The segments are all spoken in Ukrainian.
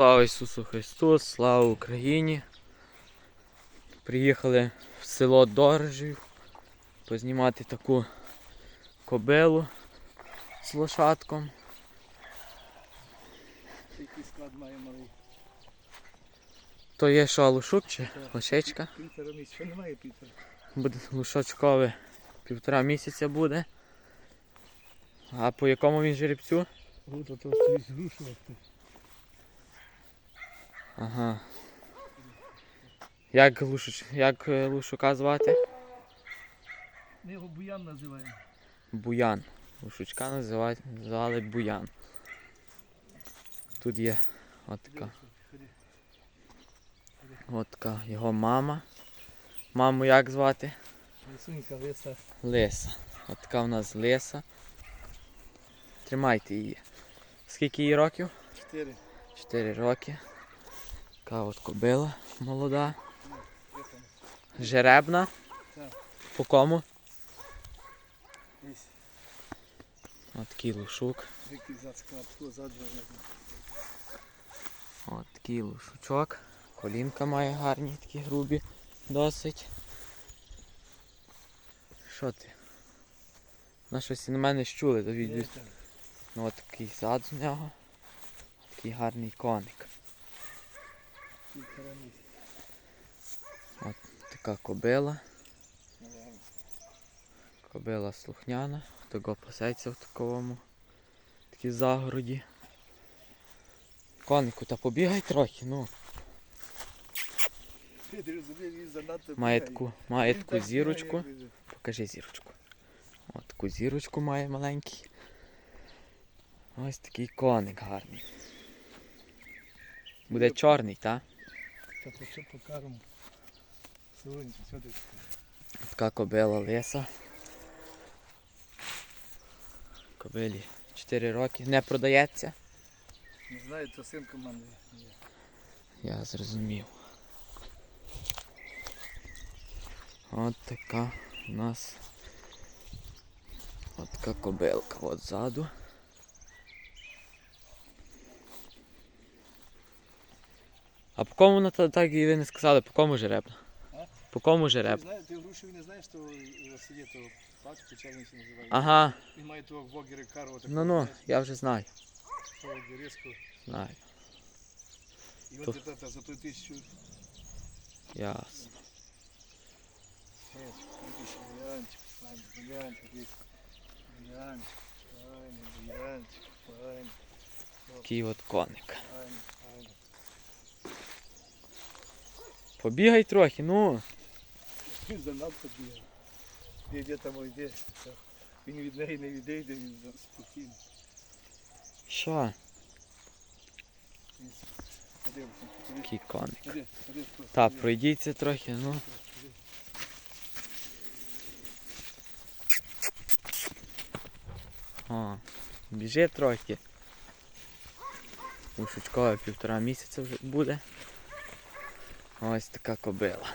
Слава Ісусу Христу, слава Україні. Приїхали в село Дорожів познімати таку кобилу з лошадком. Який склад має малий. То є що, лушук чи лошечка? Півтора місяця. Немає півтора? Буде лушочкове півтора місяця буде. А по якому він жеребцю? От ото стоїть зрушувати. Ага. Як, лушуч... Як е, лушука звати? Ми його буян називаємо. Буян. Лушучка називають, називали Буян. Тут є от така, Ходи. от така його мама. Маму як звати? Лисунька, лиса. Лиса. От така в нас лиса. Тримайте її. Скільки їй років? Чотири. 4 роки. Така от кобила молода. Жеребна. По кому? От такий лушук. От такий лушучок. Колінка має гарні, такі грубі, досить. Що ти? На щось на мене щули, то відійдуть. Ну от такий зад з нього. Такий гарний коник. Місяця. Така кобила. Кобила слухняна. Того пасеться в такому такій загороді. Конику, та побігай трохи, ну. Має таку, має таку зірочку. Покажи зірочку. От таку зірочку має маленький. Ось такий коник гарний. Буде чорний, так? Що покажемо. Сьогодні? Така кобила лиса. Кобилі 4 роки. Не продається. Не знаю, то син командує. Ні. Я зрозумів. От така у нас от така кобилка от ззаду. А по кому вона та- так і ви не сказали, по кому жеребна? По кому знаєш, ти грушеві не знаєш, то сидить того пачку, черниці називають. Ага, Він має того вогери кару. такого, ну ну, я вже знаю. дерезку. Знаю. І То- тепер за ту тисячу Ясно. Файний, бриллиантик, файний, Такий от коник. файний, файний. Побігай трохи, ну. Він занадто бігає. Йде там, йде. Він від неї не відійде, він за- спокійно. Що? Ходи, коник. ходи, ходи, ходи, Та, пройдіться трохи, ну. О, біжи трохи. Ушучкова півтора місяця вже буде. Ось така кобила.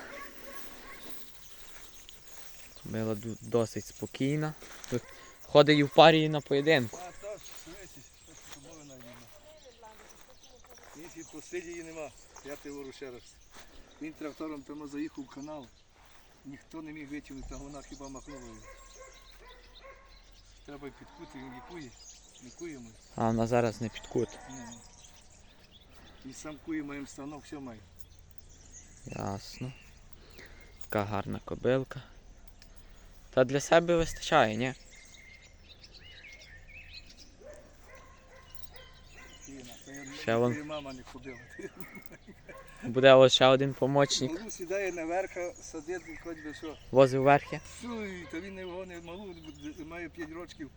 Кобила досить спокійна. Ходить і в парі і на поєдинку. А, так. Він під її нема. Я ти говорю ще раз. Він трактором тому заїхав в канал. Ніхто не міг витягнути, а вона хіба махнула його. Треба підкути, він лікує. Лікуємо. А вона зараз не підкут. Ну. І сам кує маємо станок, все має. Ясно. Така гарна кобилка. Та для себе вистачає, ні? Ще вон. мама не ходила. Буде ось ще один помічник. Малу сідає наверх, садить, хоч би що. Возив верхи. Суй, та він не гонить малу, має 5 років,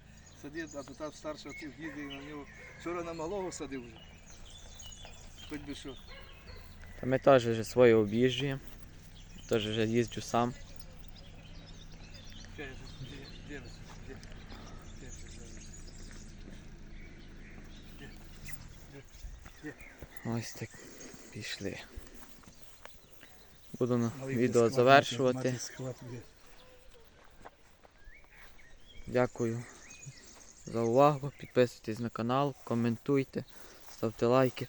садить, а то та старша тих їде і на нього. Вчора на малого садив вже. Хоч би що. Та ми теж вже своє об'їжджуємо. Теж вже їжджу сам. Ось так пішли. Буду на відео завершувати. Дякую за увагу. Підписуйтесь на канал, коментуйте, ставте лайки.